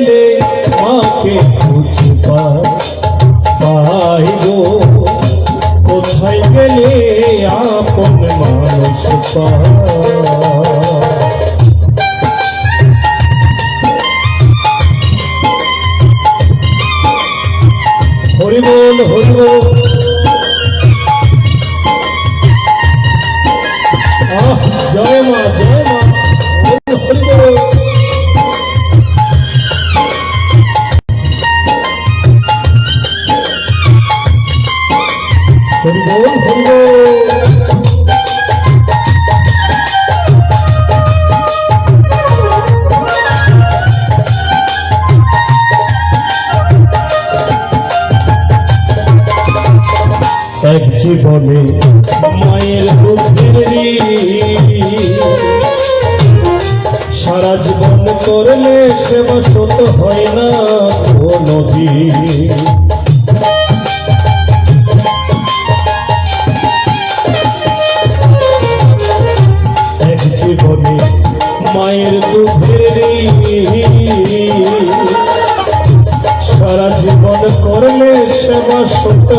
গেলে মাকে খুঁজে পাই গো কোথায় গেলে আপন মানুষ পায়? হরি এক জীবনে মায়ের সারা জীবন করলে সেবা সত হয় না কোনদিন এক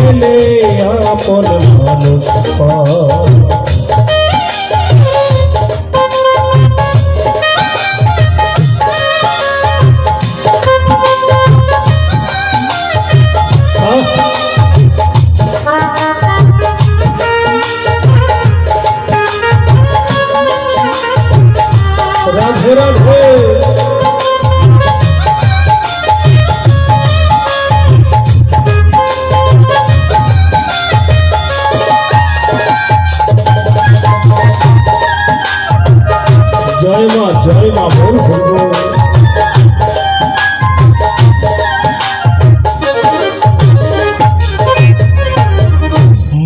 গেলে আপন মানুষ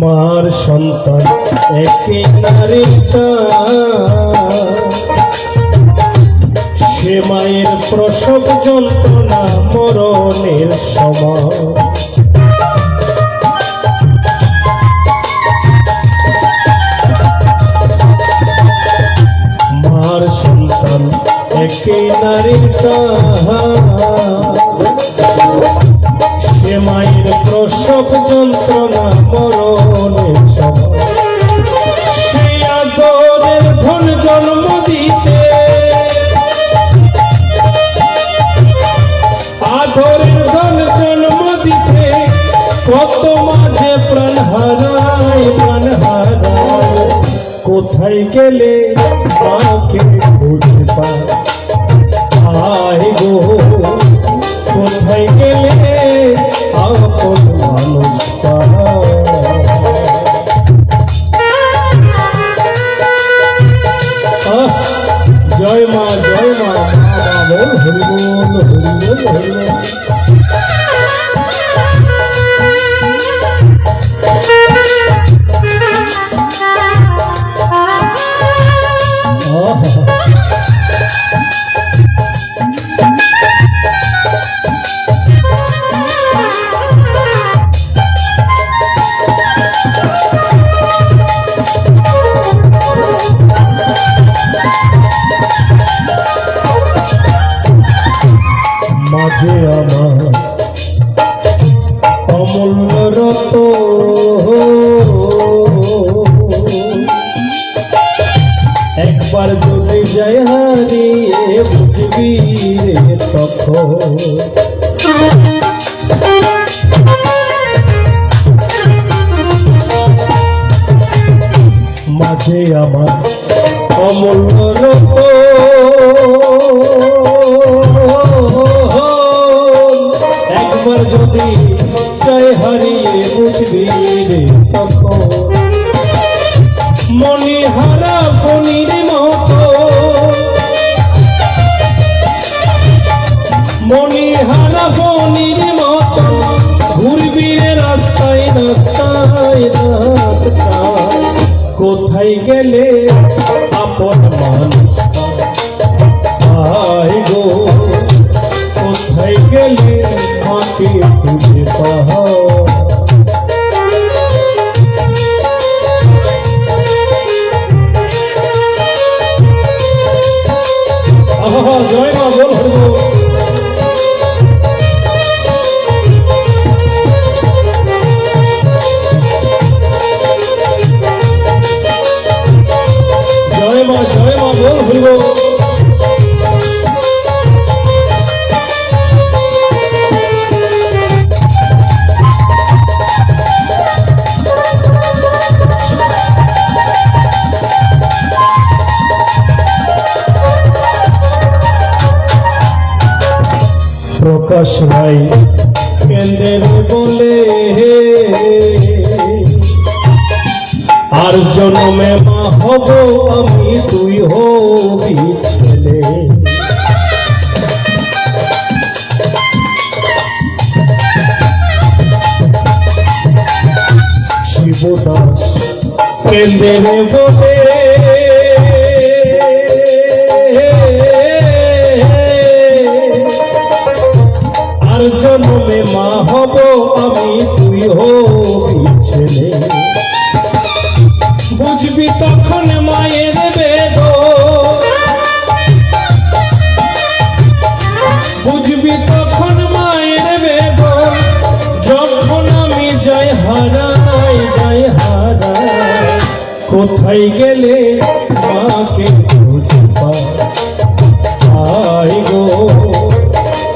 মার সন্তান একে নারীটা সে মায়ের প্রসব যন্ত্রণা মরণের সময়। মার সন্তান একে নারীটা সে মায়ের প্রসব যন্ত্রণা, মরণের ধন জন্ম জন্ম দিতে। কত কোথায় গেলে মাকে খুঁজবা আয় গো, কোথায় গেলে আপন মানুষ জয় মা জয় মা মা বল, হরি মাঝে আমার অমূল্য রত একবার যদি চাই হারিয়ে বুঝবি রে তখন। মনি হারা ফণির মতো। মনি হারা ফণির মতো। ঘুরবি রাস্তায় রাস্তায় রাস্তায়। কোথায় গেলে আপন মানুষ আই গো? কোথায় গেলে মাকে খুঁজে পাহা জয় প্রকাশ রাই কেন্দ্রের বলে আর জন্মে মা হব আমি তুই হবি ছেলে শিবদাস কেন্দ্রের বলে আর জন্মে মা বুঝবি তখন মায়ের বেদ যখন আমি যাই হারাই যাই হারাই, কোথায় গেলে মাকে বুঝবা পাই? গো,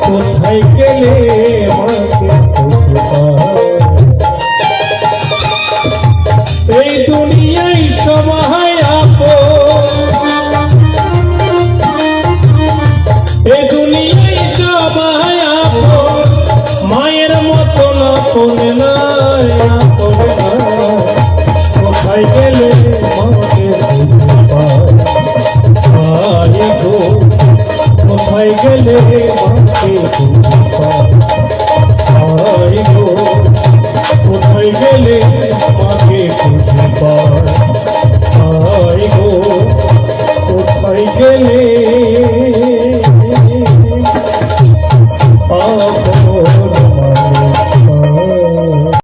কোথায় গেলে গেলে খুঁজে পাই